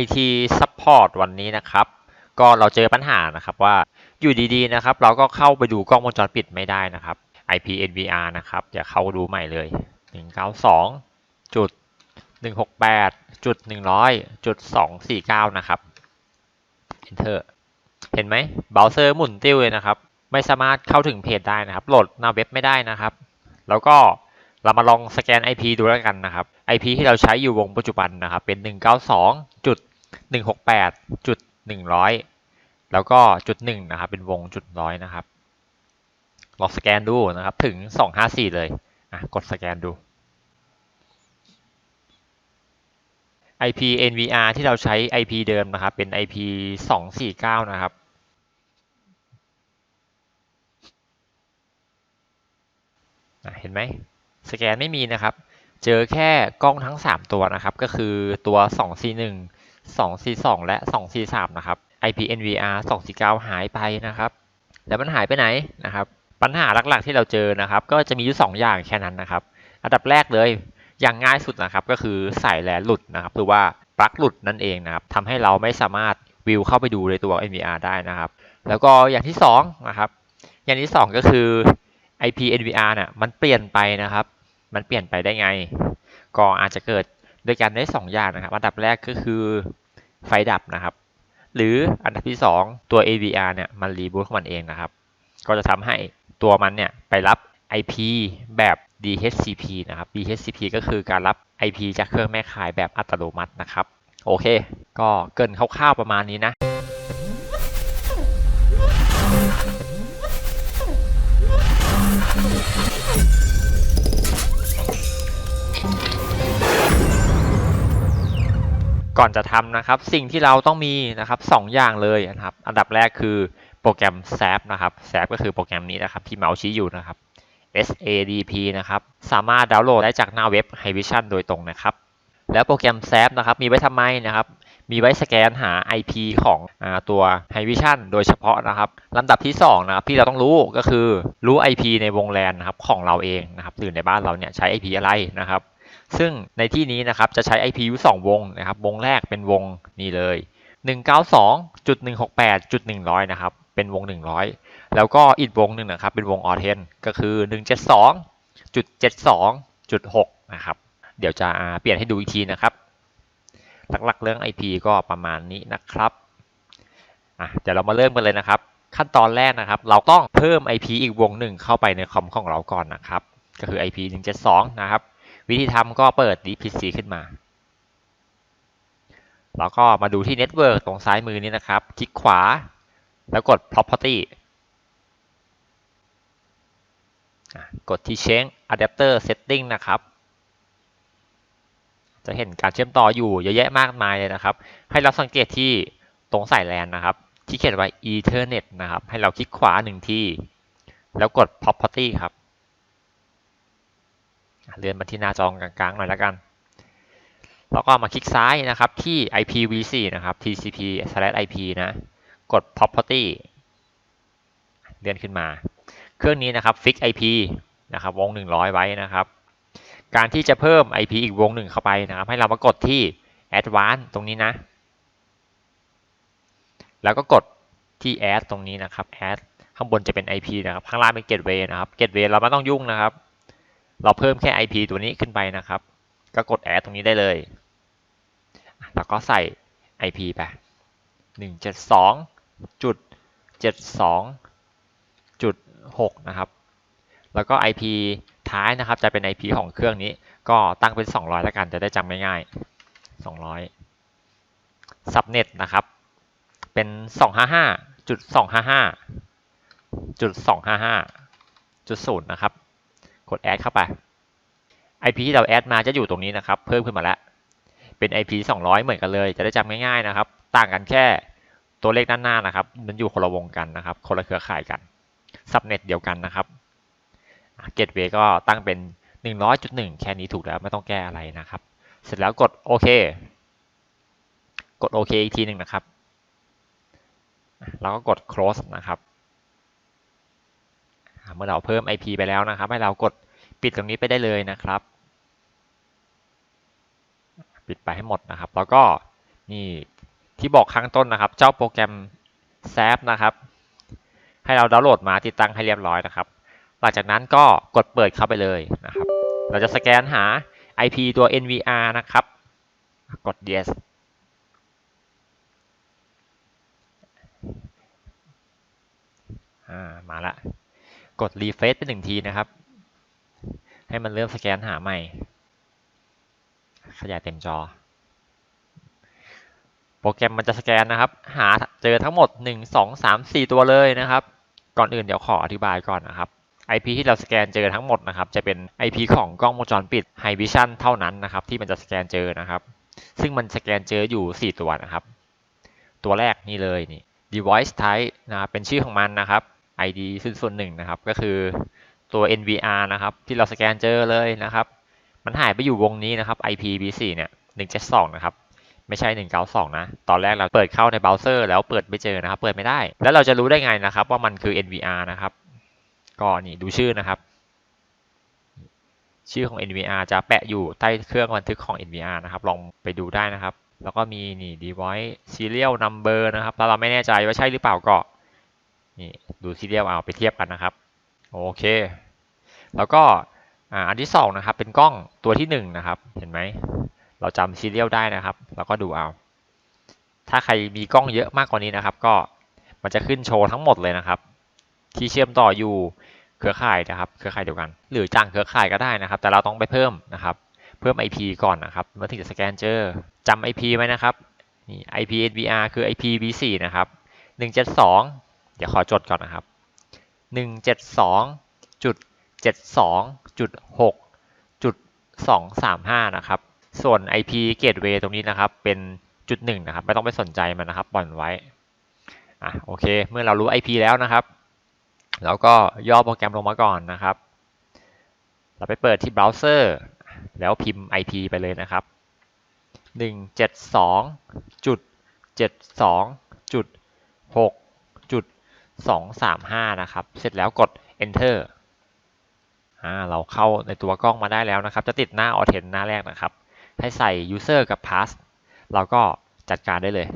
IT Support วันนี้นะครับ ก็เราเจอปัญหานะครับว่าอยู่ดีๆนะครับ เราก็เข้าไปดูกล้องวงจรปิดไม่ได้นะครับ IP NVR นะครับเดี๋ยวเข้าดูใหม่เลย 192จุด168จุด100จุด249 นะครับ Enter เห็นไหมเบราว์เซอร์หมุนติ้วเลยนะครับ ไม่สามารถเข้าถึงเพจได้นะครับ โหลดหน้าเว็บไม่ได้นะครับ แล้วก็ เรามาลองสแกน IP ดูแล้วกันนะครับ IP ที่เราใช้อยู่วงปัจจุบันนะครับ เป็น 192จุด168จุด100 แล้วก็จุด1นะครับ เป็นวงจุดร้อยนะครับ ลองสแกนดูนะครับ ถึง 254 เลยอะกดสแกนดู IP NVR ที่เราใช้ IP เดิมนะครับ เป็น IP 249 นะครับเห็นไหม สแกนไม่มีนะครับ เจอแค่กล้องทั้ง 3 ตัวนะครับ ก็คือตัว 241 242 และ 243 นะครับ IP NVR 249 หายไปนะครับ แล้วมันหายไปไหนนะครับ ปัญหาหลักๆที่เราเจอนะครับ ก็จะมีอยู่ 2 อย่างแค่นั้นนะครับ อันดับแรกเลยอย่างง่ายสุดนะครับ ก็คือสายแลนหลุดนะครับ หรือว่าปลั๊กหลุดนั่นเองนะครับทำให้เราไม่สามารถวิวเข้าไปดูในตัว NVR ได้นะครับ แล้วก็อย่างที่2นะครับ อย่างที่ 2 ก็คือ IP NVR เนี่ยมันเปลี่ยนไปนะครับ มันเปลี่ยนไปได้ไง ก็อาจจะเกิดด้วยกันได้ 2 อย่างนะครับ อันดับแรกก็คือไฟดับนะครับ หรืออันดับที่ 2 ตัว AVR เนี่ยมันรีบูตของมันเองนะครับ ก็จะทำให้ตัวมันเนี่ยไปรับ IP แบบ DHCP นะครับ DHCP ก็คือการรับ IP จากเครื่องแม่ข่ายแบบอัตโนมัตินะครับ โอเค ก็เกินคร่าวๆประมาณนี้นะ ก่อนจะทำนะครับ สิ่งที่เราต้องมีนะครับสองอย่างเลยนะครับ อันดับแรกคือโปรแกรม SAP นะครับ SAP ก็คือโปรแกรมนี้นะครับที่เมาส์ชี้อยู่นะครับ SADP นะครับ สามารถดาวน์โหลดได้จากหน้าเว็บ Hivision โดยตรงนะครับ แล้วโปรแกรม SAP นะครับ มีไว้ทำไมนะครับ มีไว้สแกนหา IP ของอตัว Hivision โดยเฉพาะนะครับลำดับที่2นะครับที่เราต้องรู้ก็คือรู้ IP ในวงแลนนะครับของเราเองนะครับหรือในบ้านเราเนี่ยใช้ IP อะไรนะครับ ซึ่งในที่นี้นะครับจะใช้ IP อยู่2วงนะครับ วงแรกเป็นวงนี้เลย 192.168.100 นะครับ เป็นวง 100 แล้วก็อีกวงหนึ่งนะครับ เป็นวงออเทนก็คือ 172.72.6 นะครับ เดี๋ยวจะเปลี่ยนให้ดูอีกทีนะครับ หลักๆ เรื่อง IP ก็ประมาณนี้นะครับอะเดี๋ยวเรามาเริ่มกันเลยนะครับ ขั้นตอนแรกนะครับ เราต้องเพิ่ม IP อีกวงหนึ่งเข้าไปในคอมของเราก่อนนะครับ ก็คือ IP 172 นะครับ วิธีทำก็เปิด DPC ขึ้นมา แล้วก็มาดูที่ Network ตรงซ้ายมือนี้นะครับ คลิกขวา แล้วกด Property กดที่ Change Adapter Setting นะครับ จะเห็นการเชื่อมต่ออยู่เยอะแยะมากมายเลยนะครับ ให้เราสังเกตที่ตรงสายแลนนะครับ ที่เขียนไว้ Ethernet นะครับ ให้เราคลิกขวาหนึ่งที แล้วกด Property ครับ เลื่อนมาที่หน้าจอกลางๆหน่อยแล้วกันแล้วก็มาคลิกซ้ายนะครับที่ IPv4 นะครับ TCP/IP นะ กด property เลื่อนขึ้นมา เครื่องนี้นะครับ fix IP นะครับ วง 100 ไว้นะครับ การที่จะเพิ่ม IP อีกวงหนึ่งเข้าไปนะครับ ให้เรามากดที่ advanced ตรงนี้นะ แล้วก็กดที่ add ตรงนี้นะครับ add ข้างบนจะเป็น IP นะครับ ข้างล่างเป็น gateway นะครับ gateway เราไม่ต้องยุ่งนะครับ เราเพิ่มแค่ IP ตัวนี้ขึ้นไปนะครับ ก็กด add ตรงนี้ได้เลย แล้วก็ใส่ IP ไป172จุด72จุด6นะครับ แล้วก็ IP ท้ายนะครับ จะเป็น IP ของเครื่องนี้ ก็ตั้งเป็น 200 แล้วกัน จะได้จำง่ายๆ 200 subnet นะครับ เป็น 255จุด255จุด255จุด0นะครับ กด add เข้าไป IP ที่เราแอดมาจะอยู่ตรงนี้นะครับ เพิ่มขึ้นมาแล้ว เป็น IP 200 เหมือนกันเลย จะได้จำง่ายๆนะครับ ต่างกันแค่ตัวเลขด้านหน้านะครับ มันอยู่คนละวงกันนะครับ คนละเครือข่ายกันซับเน็ตเดียวกันนะครับเกตเวย์ก็ตั้งเป็น 100.1 แค่นี้ถูกแล้วไม่ต้องแก้อะไรนะครับ เสร็จแล้วกดโอเค กดโอเคอีกทีหนึ่งนะครับ แล้วก็กด close นะครับ เมื่อเราเพิ่ม IP ไปแล้วนะครับ ให้เรากดปิดตรงนี้ไปได้เลยนะครับ ปิดไปให้หมดนะครับ แล้วก็นี่ที่บอกข้างต้นนะครับ เจ้าโปรแกรม s a p นะครับ ให้เราดาวน์โหลดมาติดตั้งให้เรียบร้อยนะครับ หลังจากนั้นก็กดเปิดเข้าไปเลยนะครับ เราจะสแกนหา IP ตัว NVR นะครับ กด yes มาละ กด refresh ไปหนึ่งทีนะครับ ให้มันเริ่มสแกนหาใหม่ ขยายเต็มจอ โปรแกรมมันจะสแกนนะครับ หาเจอทั้งหมด 1 2 3 4 ตัวเลยนะครับ ก่อนอื่นเดี๋ยวขออธิบายก่อนนะครับ IP ที่เราสแกนเจอทั้งหมดนะครับ จะเป็น IP ของกล้องวงจรปิด High Vision เท่านั้นนะครับ ที่มันจะสแกนเจอนะครับ ซึ่งมันสแกนเจออยู่ 4 ตัวนะครับ ตัวแรกนี่เลยนี่ device type นะครับเป็นชื่อของมันนะครับ ID ซึ่งส่วนหนึ่งนะครับ ก็คือตัว NVR นะครับ ที่เราสแกนเจอเลยนะครับ มันหายไปอยู่วงนี้นะครับ IPv4 เนี่ย172นะครับ ไม่ใช่ 192 นะ ตอนแรกเราเปิดเข้าในเบราว์เซอร์แล้วเปิดไม่เจอนะครับ เปิดไม่ได้ แล้วเราจะรู้ได้ไงนะครับ ว่ามันคือ NVR นะครับ ก็นี่ดูชื่อนะครับ ชื่อของ NVR จะแปะอยู่ใต้เครื่องบันทึกของ NVR นะครับ ลองไปดูได้นะครับ แล้วก็มีนี่ device serial number นะครับถ้าเราไม่แน่ใจว่าใช่หรือเปล่าก็ นี่ดู serial เอาไปเทียบกันนะครับ โอเค แล้วก็อ,อันที่สองนะครับเป็นกล้องตัวที่หนึ่งนะครับ เห็นไหม เราจำซีเรียลได้นะครับ แล้วก็ดูเอา ถ้าใครมีกล้องเยอะมากกว่านี้นะครับ ก็มันจะขึ้นโชว์ทั้งหมดเลยนะครับ ที่เชื่อมต่ออยู่เครือข่ายนะครับ เครือข่ายเดียวกัน หรือจ้างเครือข่ายก็ได้นะครับ แต่เราต้องไปเพิ่มนะครับ เพิ่ม IP ก่อนนะครับเมื่อถึงจะสแกนเจอจำ IP ไว้นะครับนี่ IP NVR คือ IPv4 นะครับ172เดี๋ยวขอจดก่อนนะครับ 172จุด72จุด6จุด235 นะครับ ส่วน IP gateway ตรงนี้นะครับ เป็นจุดหนึ่งนะครับ ไม่ต้องไปสนใจมันนะครับปล่อยไว้ อะ โอเค เมื่อเรารู้ IP แล้วนะครับ แล้วก็ย่อโปรแกรมลงมาก่อนนะครับ เราไปเปิดที่เบราว์เซอร์ แล้วพิมพ์ IP ไปเลยนะครับ 172จุด72จุด6จุด 235 นะครับ เสร็จแล้วกด enter อ่าเราเข้าในตัวกล้องมาได้แล้วนะครับ จะติดหน้า Authent หน้าแรกนะครับ ให้ใส่ user กับ pass เราก็จัดการได้เลย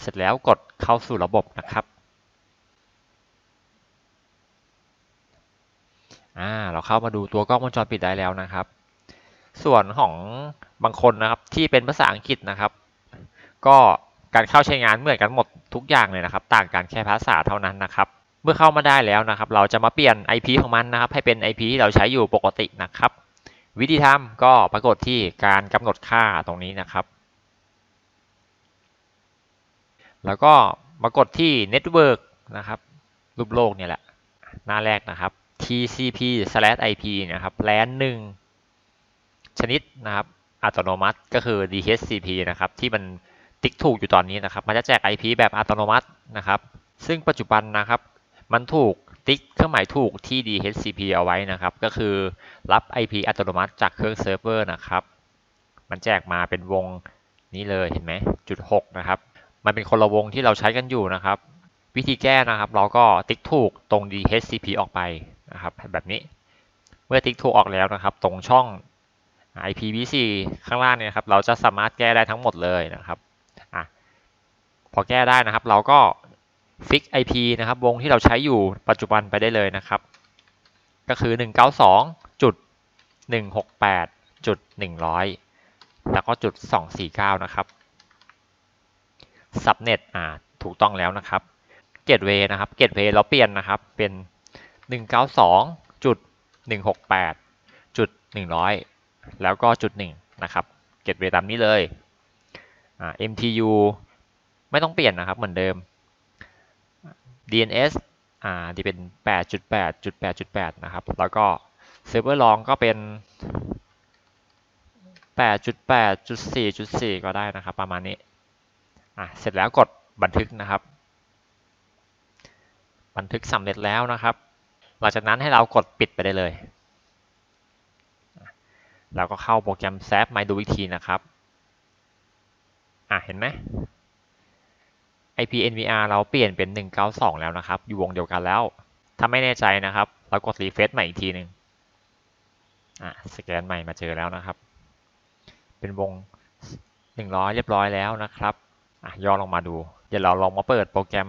เสร็จแล้วกดเข้าสู่ระบบนะครับ อ่า เราเข้ามาดูตัวกล้องวงจรปิดได้แล้วนะครับ ส่วนของบางคนนะครับที่เป็นภาษาอังกฤษนะครับ ก็การเข้าใช้งานเหมือนกันหมดทุกอย่างเลยนะครับ ต่างกันแค่ภาษาเท่านั้นนะครับ เมื่อเข้ามาได้แล้วนะครับ เราจะมาเปลี่ยน IP ของมันนะครับ ให้เป็น IP ที่เราใช้อยู่ปกตินะครับ วิธีทำก็ปรากฏที่การกำหนดค่าตรงนี้นะครับ แล้วก็มากดที่ Network นะครับ รูปโลกเนี่ยแหละ หน้าแรกนะครับ TCP/IP นะครับแลนหนึ่งชนิดนะครับ อัตโนมัติก็คือ DHCP นะครับ ที่มัน ติ๊กถูกอยู่ตอนนี้นะครับ มันจะแจก IP แบบอัตโนมัตินะครับ ซึ่งปัจจุบันนะครับ มันถูกติ๊กเครื่องหมายถูกที่ DHCP เอาไว้นะครับ ก็คือรับ IP อัตโนมัติจากเครื่องเซิร์ฟเวอร์นะครับ มันแจกมาเป็นวงนี้เลยเห็นไหมจุด6นะครับ มันเป็นคนละวงที่เราใช้กันอยู่นะครับ วิธีแก้นะครับ เราก็ติ๊กถูกตรง DHCP ออกไปนะครับ แบบนี้ เมื่อติ๊กถูกออกแล้วนะครับ ตรงช่อง IPv4 ข้างล่างเนี่ยครับ เราจะสามารถแก้ได้ทั้งหมดเลยนะครับ อะพอแก้ได้นะครับ เราก็ฟิก IP นะครับ วงที่เราใช้อยู่ปัจจุบันไปได้เลยนะครับ ก็คือ 192จุด168จุด100 แล้วก็จุด 249 นะครับ subnet อ่าถูกต้องแล้วนะครับ gateway นะครับ gateway เราเปลี่ยนนะครับ เป็น 192จุด168จุด100 แล้วก็จุด1นะครับ gateway ตามนี้เลย MTU ไม่ต้องเปลี่ยนนะครับเหมือนเดิม DNS อ่าที่เป็น 8.8.8.8 นะครับ แล้วก็ server long ก็เป็น 8.8.4.4 ก็ได้นะครับ ประมาณนี้อะเสร็จแล้วกดบันทึกนะครับ บันทึกสำเร็จแล้วนะครับ หลังจากนั้นให้เรากดปิดไปได้เลย เราก็เข้าโปรแกรม s a p มาดูอีกทีนะครับ อะเห็นไหม IP NVR เราเปลี่ยนเป็น 192 แล้วนะครับ อยู่วงเดียวกันแล้ว ถ้าไม่แน่ใจนะครับ เรากด refresh ใหม่อีกทีหนึ่งอะสแกนใหม่มาเจอแล้วนะครับ เป็นวง 100 เรียบร้อยแล้วนะครับอะย่อลงมาดู เดี๋ยวเราลองมาเปิดโปรแกรม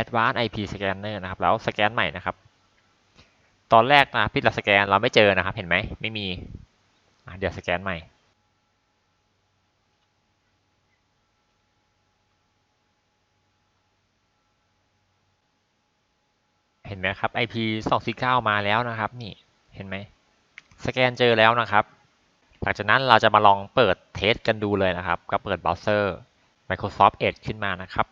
Advanced IP Scanner นะครับ แล้วสแกนใหม่นะครับ ตอนแรกนะพี่เราสแกนเราไม่เจอนะครับ เห็นไหม ไม่มีอะเดี๋ยวสแกนใหม่ ห็นไหมครับ IP 249 มาแล้วนะครับ นี่เห็นไหมสแกนเจอแล้วนะครับ หลังจากนั้นเราจะมาลองเปิดเทสกันดูเลยนะครับ ก็เปิดเบราว์เซอร์ Microsoft Edge ขึ้นมานะครับ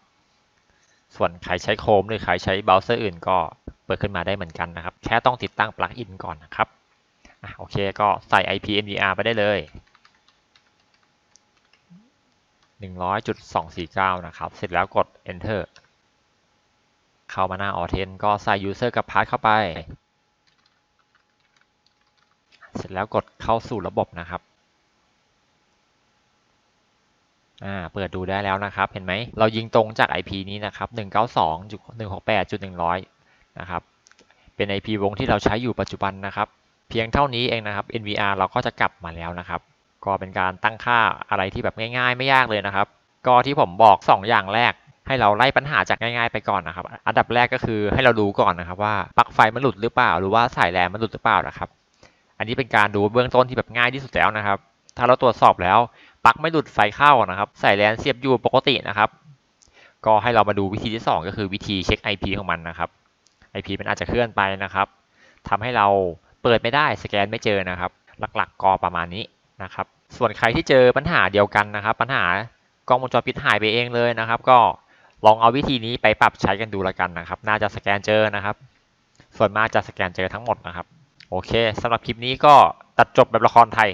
ส่วนใครใช้ Chrome หรือใครใช้เบราว์เซอร์อื่นก็เปิดขึ้นมาได้เหมือนกันนะครับ แค่ต้องติดตั้งปลั๊กอินก่อนนะครับอโอเคก็ใส่ IP NVR ไปได้เลย 100.249 นะครับ เสร็จแล้วกด enter เข้ามาหน้า Authn ก็ใส่ user กับ pass เข้าไป เสร็จแล้วกดเข้าสู่ระบบนะครับอ่าเปิดดูได้แล้วนะครับ เห็นไหม เรายิงตรงจาก IP นี้นะครับ 192.168.100 นะครับ เป็น IP วงที่เราใช้อยู่ปัจจุบันนะครับ เพียงเท่านี้เองนะครับ NVR เราก็จะกลับมาแล้วนะครับ ก็เป็นการตั้งค่าอะไรที่แบบง่ายๆ ไม่ยากเลยนะครับ ก็ที่ผมบอก 2 อย่างแรก ให้เราไล่ปัญหาจากง่ายๆไปก่อนนะครับ อันดับแรกก็คือให้เราดูก่อนนะครับว่าปลั๊กไฟมันหลุดหรือเปล่า หรือว่าสายแลนมันหลุดหรือเปล่านะครับ อันนี้เป็นการดูเบื้องต้นที่แบบง่ายที่สุดแล้วนะครับ ถ้าเราตรวจสอบแล้วปลั๊กไม่หลุดไฟเข้านะครับสายแลนเสียบอยู่ปกตินะครับ ก็ให้เรามาดูวิธีที่ 2 ก็คือวิธีเช็ค IP ของมันนะครับ IP มันอาจจะเคลื่อนไปนะครับทำให้เราเปิดไม่ได้สแกนไม่เจอนะครับ หลักๆก็ประมาณนี้นะครับ ส่วนใครที่เจอปัญหาเดียวกันนะครับ ปัญหากล้องวงจรปิดหายไปเองเลยนะครับ ก็ ลองเอาวิธีนี้ไปปรับใช้กันดูละกันนะครับ น่าจะสแกนเจอนะครับ ส่วนมากจะสแกนเจอทั้งหมดนะครับ โอเคสำหรับคลิปนี้ก็ตัดจบแบบละครไทย